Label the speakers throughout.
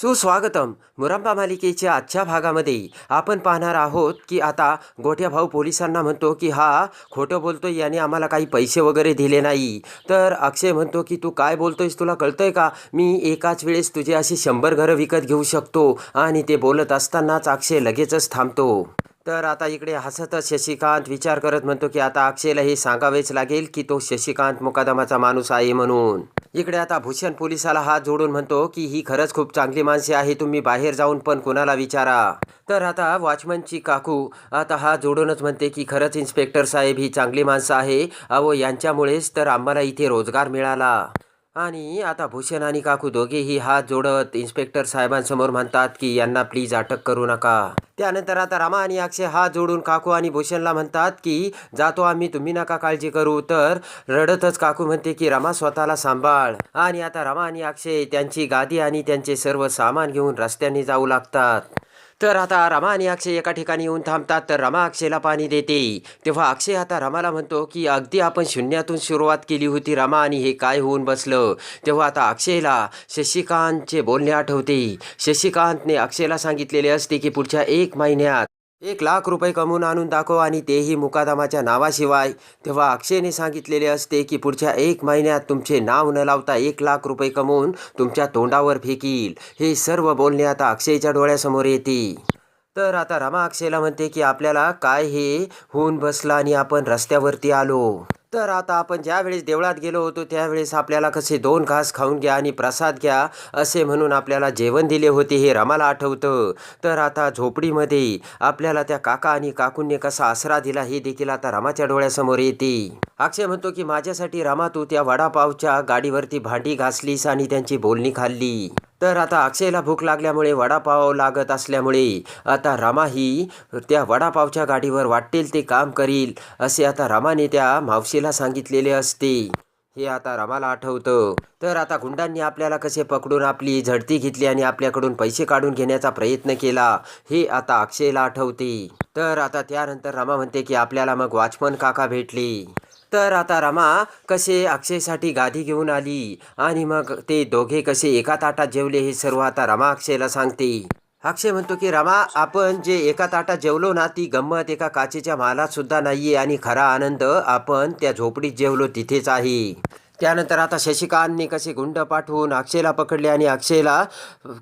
Speaker 1: सुस्वागतम. मुरंबा मालिकेच्या आजच्या भागामध्ये आपण पाहणार आहोत की आता गोठ्या भाऊ पोलिसांना म्हणतो की हा खोटं बोलतोय याने आम्हाला काही पैसे वगैरे दिले नाही. तर अक्षय म्हणतो की तू काय बोलतोयस तुला कळतंय का? मी एकाच वेळेस तुझे अशी शंभर घरं विकत घेऊ शकतो. आणि ते बोलत असतानाच अक्षय लगेचच थांबतो. तर आता इकडे हसतच शशिकांत विचार करत म्हणतो की आता अक्षयला हे सांगावेच लागेल की तो शशिकांत मुकादमाचा माणूस आहे म्हणून. इकडे आता भूषण पोलिसाला हात जोडून म्हणतो की ही खरंच खूप चांगली माणसे आहे तुम्ही बाहेर जाऊन पण कोणाला विचारा. तर आता वॉचमनची काकू आता हात जोडूनच म्हणते की खरंच इन्स्पेक्टर साहेब ही चांगली माणसं आहे. अहो यांच्यामुळेच तर आम्हाला इथे रोजगार मिळाला. आणि आता भूषण आणि काकू दोघेही हात जोडत इन्स्पेक्टर साहेबांसमोर म्हणतात की यांना प्लीज अटक करू नका. त्यानंतर आता रामा आणि अक्षय हात जोडून काकू आणि भूषणला म्हणतात की जातो आम्ही तुम्ही नका काळजी करू. तर रडतच काकू म्हणते की रमा स्वतःला सांभाळ. आणि आता रमा आणि अक्षय त्यांची गादी आणि त्यांचे सर्व सामान घेऊन रस्त्याने जाऊ लागतात. तर आता रमा आणि अक्षय एका ठिकाणी येऊन थांबतात तर रमा अक्षयला पाणी देते. तेव्हा अक्षय आता रमाला म्हणतो की अगदी आपण शून्यातून सुरुवात केली होती रमा आणि हे काय होऊन बसलं? तेव्हा आता अक्षयला शशिकांतचे बोलणे आठवते. शशिकांतने अक्षयला सांगितलेले असते की पुढच्या एक महिन्यात एक लाख रुपये कमवून आणून दाखव आणि तेही मुकादमाच्या नावाशिवाय. तेव्हा अक्षयने सांगितलेले असते की पुढच्या एक महिन्यात तुमचे नाव न लावता एक लाख रुपये कमवून तुमच्या तोंडावर फेकील. हे सर्व बोलणे आता अक्षयच्या डोळ्यासमोर येते. तर आता रमा अक्षयला म्हणते की आपल्याला काय हे होऊन बसला आणि आपण रस्त्यावरती आलो. तर आता आपण ज्यावेळेस देवळात गेलो होतो त्यावेळेस आपल्याला कसे दोन घास खाऊन घ्या आणि प्रसाद घ्या असे म्हणून आपल्याला जेवण दिले होते हे रमाला आठवतं. तर आता झोपडीमध्ये आपल्याला त्या काका आणि काकूंनी कसा आसरा दिला हे देखील आता रमाच्या डोळ्यासमोर येते. अक्षय म्हणतो की माझ्यासाठी रमा तू त्या वडापावच्या गाडीवरती भांडी घासलीस आणि त्यांची बोलणी खाल्ली. तर आता अक्षयला भूक लागल्यामुळे वडापाव लागत असल्यामुळे आता रमा ही त्या वडापावच्या गाडीवर वाटेल ते काम करील असे आता रमाने त्या मावशीला सांगितलेले असते. हे आता रमाला आठवतं. तर आता गुंडांनी आपल्याला कसे पकडून आपली झडती घेतली आणि आपल्याकडून पैसे काढून घेण्याचा प्रयत्न केला हे आता अक्षयला आठवते. तर आता त्यानंतर रमा म्हणते की आपल्याला मग वॉचमन काका भेटले. तर आता रमा कसे अक्षयसाठी गादी घेऊन आली आणि मग ते दोघे कसे एका ताटात जेवले हे सर्व आता रमा अक्षयला सांगते. अक्षय म्हणतो की रमा आपण जे एका ताटात जेवलो ना ती गंमत एका काचेच्या मालात सुद्धा नाहीये आणि खरा आनंद आपण त्या झोपडीत जेवलो तिथेच आहे. त्यानंतर आता शशिकांतने कसे गुंड पाठवून अक्षयला पकडले आणि अक्षयला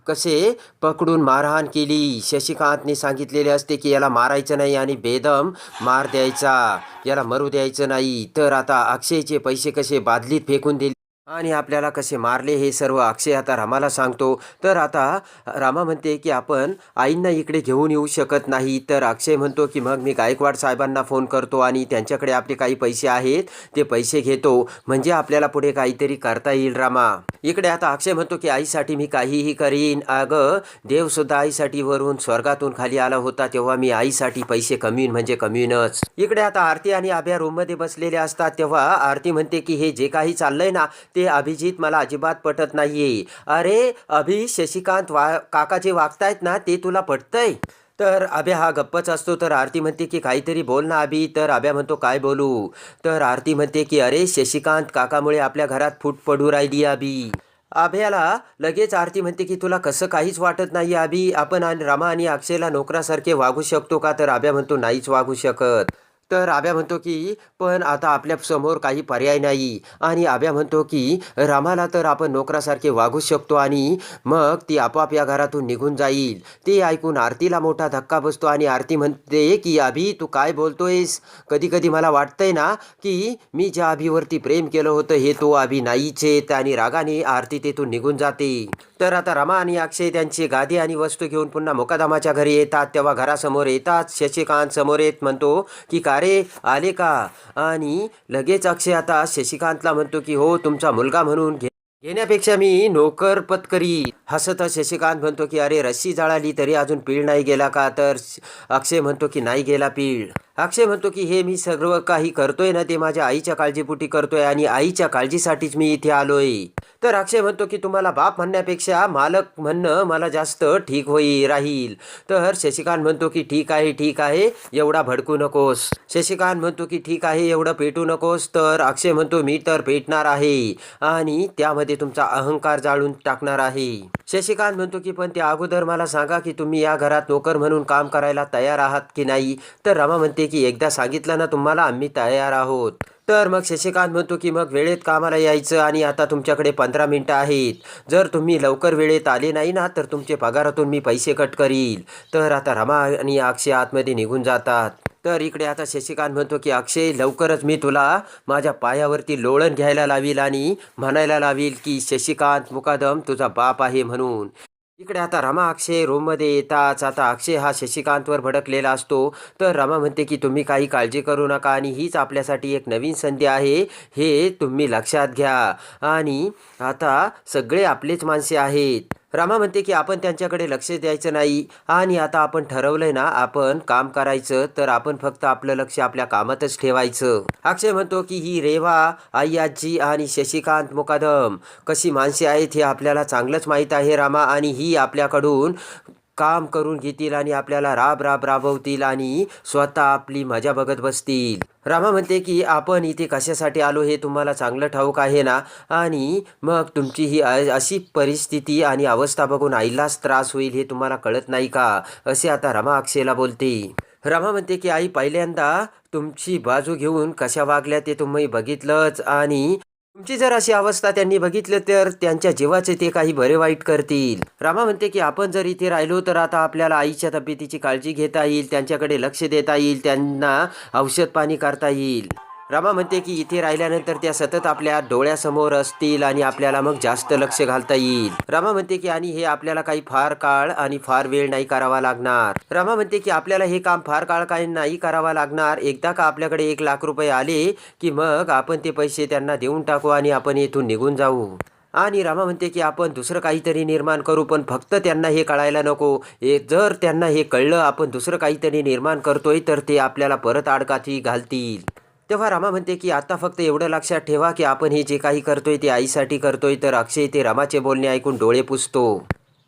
Speaker 1: कसे पकडून मारहाण केली? शशिकांतने सांगितलेले असते की याला मारायचं नाही आणि बेदम मार द्यायचा. याला मरू द्यायचं नाही. तर आता अक्षयचे पैसे कसे बादलीत फेकून दिले आणि आपल्याला कसे मारले हे सर्व अक्षय आता रामाला सांगतो. तर आता रामा म्हणते की आपण आईंना इकडे घेऊन येऊ शकत नाही. तर अक्षय म्हणतो की मग मी गायकवाड साहेबांना फोन करतो आणि त्यांच्याकडे आपले काही पैसे आहेत ते पैसे घेतो. म्हणजे आपल्याला पुढे काहीतरी करता येईल रामा. इकडे आता अक्षय म्हणतो की आईसाठी मी काहीही करीन. अगं देवसुद्धा आईसाठी वरून स्वर्गातून खाली आला होता तेव्हा मी आईसाठी पैसे कमीन म्हणजे कमीनच इकडे आता आरती आणि आभ्या रूममध्ये बसलेले असतात तेव्हा आरती म्हणते की हे जे काही चाललंय ना ते अभिजित मला अजिबात पटत नाहीये. अरे अभि शशिकांत वा काका जे वागतायत ना ते तुला पटतंय? तर आभ्या हा गप्पच असतो. तर आरती म्हणते की काहीतरी बोल ना आभी तर आभ्या म्हणतो काय बोलू? तर आरती म्हणते की अरे शशिकांत काकामुळे आपल्या घरात फूट पडू राहिली आभी आभ्याला लगेच आरती म्हणते की तुला कसं काहीच वाटत नाही आभी आपण आणि रामा आणि अक्षयला नोकरासारखे वागू शकतो का? तर आभ्या म्हणतो नाहीच वागू शकत. तर आब्या म्हणतो की पण आता आपल्यासमोर काही पर्याय नाही. आणि आब्या म्हणतो की रामाला तर आपण नोकरासारखे वागू शकतो आणि मग ती आपोआप या घरातून निघून जाईल. ते ऐकून आरतीला मोठा धक्का बसतो आणि आरती म्हणते की अभि तू काय बोलतोयस? कधी कधी मला वाटतंय ना की मी ज्या अभिवरती प्रेम केलं होतं हे तो अभि नाहीच येत आणि रागाने आरती तेथून निघून जाते. तर आता रमा आणि अक्षय त्यांची गादी आणि वस्तू घेऊन पुन्हा मुकादमाच्या घरी येतात. तेव्हा घरासमोर येतात. शशिकांत समोर येत म्हणतो की का अरे आले का? आणि लगेच अक्षय आता शशिकांतला म्हणतो की हो तुमचा मुलगा म्हणून घे. घेण्यापेक्षा मी नोकर पत्करी. हसत शशिकांत म्हणतो की अरे रस्सी जळाली तरी अजून पीळ नाही गेला का? तर अक्षय म्हणतो की नाही गेला पीळ. अक्षय म्हणतो की हे मी सर्व काही करतोय ना ते माझ्या आईच्या काळजीपुटी करतोय आणि आईच्या काळजीसाठीच मी इथे आलोय. तर अक्षय म्हणतो की तुम्हाला बाप म्हणण्यापेक्षा मालक म्हणणं मला जास्त ठीक होई राहील. तर शशिकांत म्हणतो की ठीक आहे ठीक आहे एवढा भडकू नकोस. शशिकांत म्हणतो की ठीक आहे एवढं पेटू नकोस. तर अक्षय म्हणतो मी तर पेटणार आहे. आणि त्यामध्ये त्यासाठी तुमचा अहंकार जाळून टाकणार आहे. शशिकांत म्हणतो की पण ते अगोदर मला सांगा की तुम्ही या घरात नोकर म्हणून काम करायला तयार आहात की नाही? तर रमा म्हणते की एकदा सांगितलं ना तुम्हाला आम्ही तयार आहोत. तर मग शशिकांत म्हणतो की मग वेळेत कामाला यायचं आणि आता तुमच्याकडे पंधरा मिनटं आहेत. जर तुम्ही लवकर वेळेत आले नाही ना तर तुमचे पगारातून मी पैसे कट करील. तर आता रमा आणि अक्षय आतमध्ये निघून जातात. तर इकडे आता शशिकांत म्हणतो की अक्षय लवकरच मी तुला माझ्या पायावरती लोळण घ्यायला लावील आणि म्हणायला लावील की शशिकांत मुकादम तुझा बाप आहे म्हणून. इकडे आता रमा अक्षय रूममध्ये येताच आता अक्षय हा शशिकांतवर भडकलेला असतो. तर रमा म्हणते की तुम्ही काही काळजी करू नका आणि हीच आपल्यासाठी एक नवीन संधी आहे. हे तुम्ही लक्षात घ्या. आणि आता सगळे आपलेच माणसे आहेत. रामा म्हणते की आपण त्यांच्याकडे लक्ष द्यायचं नाही आणि आता आपण ठरवलंय ना आपण काम करायचं तर आपण फक्त आपलं लक्ष आपल्या कामातच ठेवायचं. अक्षय म्हणतो की ही रेवा आई आजी आणि शशिकांत मुकादम कशी माणसे आहेत हे आपल्याला चांगलंच माहीत आहे रामा आणि ही आपल्याकडून काम करून घेतील आणि आपल्याला राब राब राबवतील आणि स्वतः आपली मजा बघत बसतील. रामा म्हणते की आपण इथे कशासाठी आलो हे तुम्हाला चांगलं ठाऊक आहे ना? आणि मग तुमची ही अशी परिस्थिती आणि अवस्था बघून आईलाच त्रास होईल हे तुम्हाला कळत नाही का? असे आता रमा अक्षयला बोलते. रमा म्हणते की आई पहिल्यांदा तुमची बाजू घेऊन कशा वागल्या ते तुम्ही बघितलंच आणि तुमची जर अशी अवस्था त्यांनी बघितलं तर त्यांच्या जीवाचे ते काही बरे वाईट करतील. रामा म्हणते की आपण जर इथे राहिलो तर आता आपल्याला आईच्या तब्येतीची काळजी घेता येईल त्यांच्याकडे लक्ष देता येईल त्यांना औषध पाणी करता येईल. रामा म्हणते की इथे राहिल्यानंतर त्या सतत आपल्या डोळ्यासमोर असतील आणि आपल्याला मग जास्त लक्ष घालता येईल. रामा म्हणते की आणि हे आपल्याला काही फार काळ आणि फार वेळ नाही करावा लागणार. रामा म्हणते की आपल्याला हे काम फार काळ काही नाही करावा लागणार. एकदा का आपल्याकडे एक लाख रुपये आले की मग आपण ते पैसे त्यांना देऊन टाकू आणि आपण येथून निघून जाऊ. आणि रामा म्हणते की आपण दुसरं काहीतरी निर्माण करू पण फक्त त्यांना हे कळायला नको. हे जर त्यांना हे कळलं आपण दुसरं काहीतरी निर्माण करतोय तर ते आपल्याला परत आडकाठी घालतील. तेव्हा रामा म्हणते की आता फक्त एवढं लक्षात ठेवा की आपण हे जे काही करतोय ते आईसाठी करतोय. तर अक्षय ते रामाचे बोलणे ऐकून डोळे पुसतो.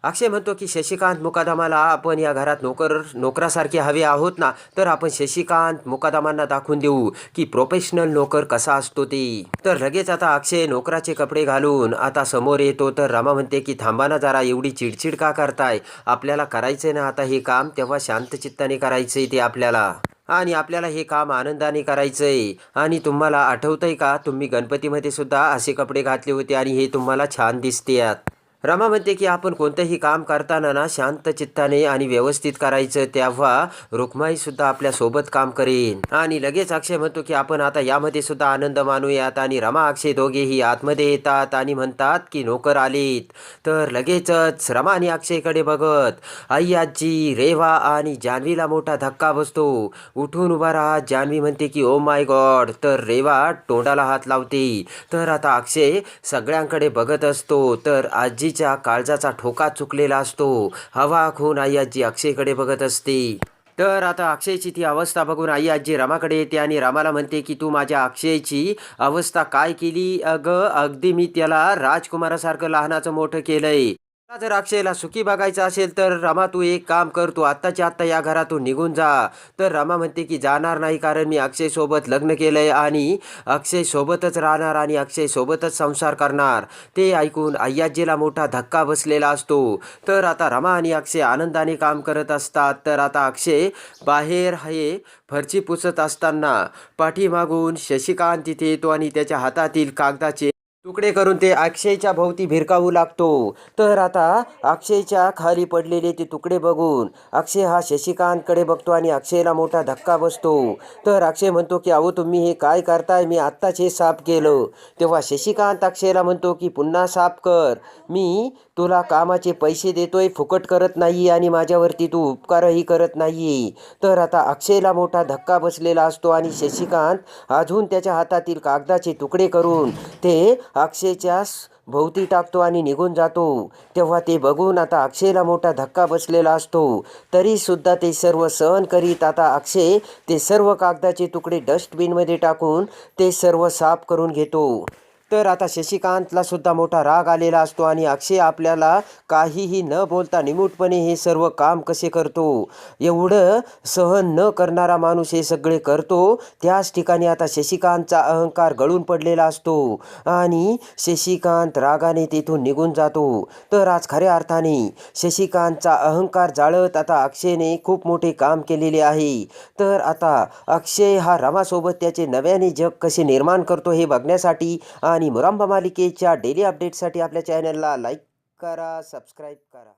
Speaker 1: अक्षय म्हणतो की शशिकांत मुकादमाला आपण या घरात नोकर नोकरासारखे हवे आहोत ना तर आपण शशिकांत मुकादामांना दाखवून देऊ की प्रोफेशनल नोकर कसा असतो ते. तर लगेच आता अक्षय नोकराचे कपडे घालून आता समोर येतो. तर रामा म्हणते की थांबा ना जरा एवढी चिडचिड का करताय? आपल्याला करायचंय ना आता हे काम तेव्हा शांतचित्ताने करायचंय ते आपल्याला. आणि आपल्याला हे काम आनंदाने करायचं आहे आणि तुम्हाला आठवतंय का? तुम्ही गणपतीमध्ये सुद्धा असे कपडे घातले होते आणि हे तुम्हाला छान दिसतेत रमा म्हणते की आपण कोणतंही काम करताना ना शांत चित्ताने आणि व्यवस्थित करायचं तेव्हा रुक्माई सुद्धा आपल्यासोबत काम करेन. आणि लगेच अक्षय म्हणतो की आपण आता यामध्ये सुद्धा आनंद मानूयात आणि रमा अक्षय दोघेही आतमध्ये येतात आणि म्हणतात की नोकर आलेत. तर लगेचच रमा आणि अक्षयकडे बघत आई आजी रेवा आणि जान्हवीला मोठा धक्का बसतो. उठून उभा राहत जान्हवी म्हणते की ओ माय गॉड. तर रेवा तोंडाला हात लावते. तर आता अक्षय सगळ्यांकडे बघत असतो. तर आजी आईच्या काळजाचा ठोका चुकलेला असतो. हवा खून आई आजी अक्षयकडे बघत असते. तर आता अक्षयची ती अवस्था बघून आई आजी रामाकडे येते आणि रामाला म्हणते की तू माझ्या अक्षयची अवस्था काय केली? अगं अगदी मी त्याला राजकुमारासारखं लहानाचं मोठं केलंय. जर अक्षयला सुखी बघायचं असेल तर रमा तू एक काम कर तू आत्ताच्या आत्ता या घरातून निघून जा. तर रमा म्हणते की जाणार नाही कारण मी अक्षयसोबत लग्न लग्न केलंय आणि अक्षयसोबतच राहणार आणि अक्षयसोबतच संसार करणार. ते ऐकून अय्याजीला मोठा धक्का बसलेला असतो. तर आता रमा आणि अक्षय आनंदाने काम करत असतात. तर आता अक्षय बाहेर हे फरची पुसत असताना. पाठीमागून शशिकांत तिथे येतो आणि त्याच्या हातातील कागदाचे तुकडे करून ते अक्षयच्या भोवती भिरकावू लागतो. तर आता अक्षयच्या खाली पडलेले ते तुकडे बघून अक्षय हा शशिकांतकडे बघतो आणि अक्षयला मोठा धक्का बसतो. तर अक्षय म्हणतो की अहो तुम्ही हे काय करताय? मी आत्ताच हे साफ केलं. तेव्हा शशिकांत अक्षयला म्हणतो की पुन्हा साफ कर. मी तुला कामाचे पैसे देतोय फुकट करत नाही आणि माझ्यावरती तू उपकारही करत नाही तर आता अक्षयला मोठा धक्का बसलेला असतो आणि शशिकांत अजून त्याच्या हातातील कागदाचे तुकडे करून ते अक्षयच्या भोवती टाकतो आणि निघून जातो. तेव्हा ते बघून आता अक्षयला मोठा धक्का बसलेला असतो. तरीसुद्धा ते सर्व सहन करीत आता अक्षय ते सर्व कागदाचे तुकडे डस्टबिनमध्ये टाकून ते सर्व साफ करून घेतो. तर आता शशिकांतला सुद्धा मोठा राग आलेला असतो आणि अक्षय आपल्याला काहीही न बोलता निमूटपणे हे सर्व काम कसे करतो? एवढं सहन न करणारा माणूस हे सगळे करतो. त्याच ठिकाणी आता शशिकांतचा अहंकार गळून पडलेला असतो आणि शशिकांत रागाने तेथून निघून जातो. तर आज खऱ्या अर्थाने शशिकांतचा अहंकार जाळत आता अक्षयने खूप मोठे काम केलेले आहे. तर आता अक्षय हा रमासोबत त्याचे नव्याने जग कसे निर्माण करतो हे बघण्यासाठी आणि मुरांबा मालिकेच्या डेली अपडेटसाठी आपल्या चॅनलला लाईक करा सबस्क्राईब करा.